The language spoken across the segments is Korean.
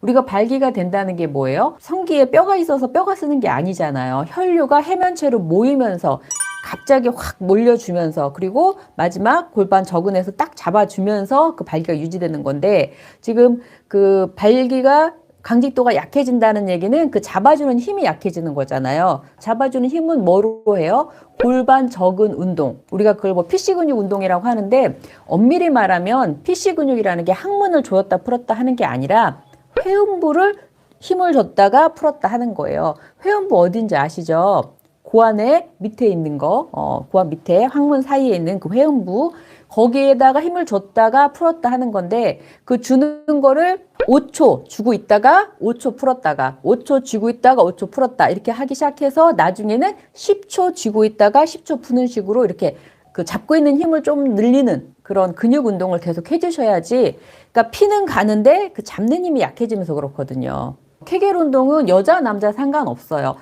우리가 발기가 된다는 게 뭐예요? 성기에 뼈가 있어서 뼈가 쓰는 게 아니잖아요. 혈류가 해면체로 모이면서 갑자기 확 몰려주면서 그리고 마지막 골반 적은에서 딱 잡아주면서 그 발기가 유지되는 건데 지금 그 발기가 강직도가 약해진다는 얘기는 그 잡아주는 힘이 약해지는 거잖아요. 잡아주는 힘은 뭐로 해요? 골반 적은 운동. 우리가 그걸 뭐 PC 근육 운동이라고 하는데 엄밀히 말하면 PC 근육이라는 게 항문을 조였다 풀었다 하는 게 아니라 회음부를 힘을 줬다가 풀었다 하는 거예요. 회음부 어딘지 아시죠? 고안의 밑에 있는 거, 어, 고안 밑에 항문 사이에 있는 그 회음부, 거기에다가 힘을 줬다가 풀었다 하는 건데, 그 주는 거를 5초 주고 있다가 5초 풀었다가 5초 쥐고 있다가 5초 풀었다 이렇게 하기 시작해서 나중에는 10초 쥐고 있다가 10초 푸는 식으로 이렇게 그 잡고 있는 힘을 좀 늘리는 그런 근육 운동을 계속 해주셔야지 그러니까 피는 가는데 그 잡는 힘이 약해지면서 그렇거든요. 케겔 운동은 여자 남자 상관없어요.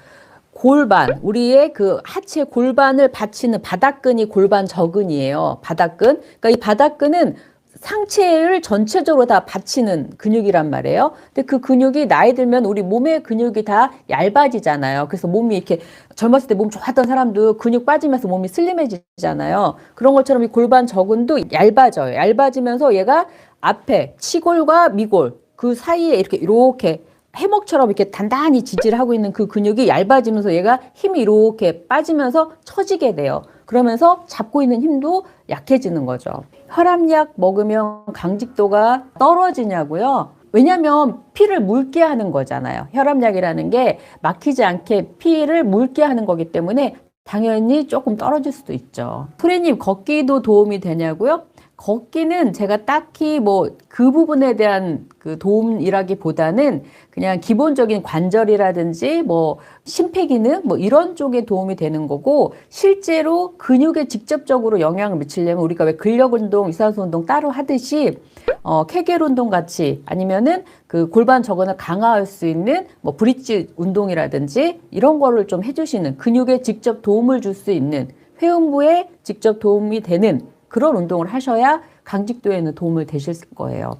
골반, 우리의 그 하체 골반을 받치는 바닥근이 골반 저근이에요. 바닥근. 그러니까 이 바닥근은 상체를 전체적으로 다 받치는 근육이란 말이에요. 근데 그 근육이 나이 들면 우리 몸의 근육이 다 얇아지잖아요. 그래서 몸이 이렇게 젊었을 때 몸 좋았던 사람도 근육 빠지면서 몸이 슬림해지잖아요. 그런 것처럼 이 골반 저근도 얇아져요. 얇아지면서 얘가 앞에 치골과 미골 그 사이에 이렇게 이렇게 해먹처럼 이렇게 단단히 지지를 하고 있는 그 근육이 얇아지면서 얘가 힘이 이렇게 빠지면서 처지게 돼요. 그러면서 잡고 있는 힘도 약해지는 거죠. 혈압약 먹으면 강직도가 떨어지냐고요? 왜냐하면 피를 묽게 하는 거잖아요. 혈압약이라는 게 막히지 않게 피를 묽게 하는 거기 때문에 당연히 조금 떨어질 수도 있죠. 소리님 걷기도 도움이 되냐고요? 걷기는 제가 딱히 뭐 그 부분에 대한 그 도움이라기보다는 그냥 기본적인 관절이라든지 뭐 심폐 기능 뭐 이런 쪽에 도움이 되는 거고 실제로 근육에 직접적으로 영향을 미치려면 우리가 왜 근력 운동, 유산소 운동 따로 하듯이 어 케겔 운동 같이 아니면은 그 골반 저근을 강화할 수 있는 뭐 브릿지 운동이라든지 이런 거를 좀 해주시는 근육에 직접 도움을 줄 수 있는 회음부에 직접 도움이 되는 그런 운동을 하셔야 강직도에는 도움을 되실 거예요.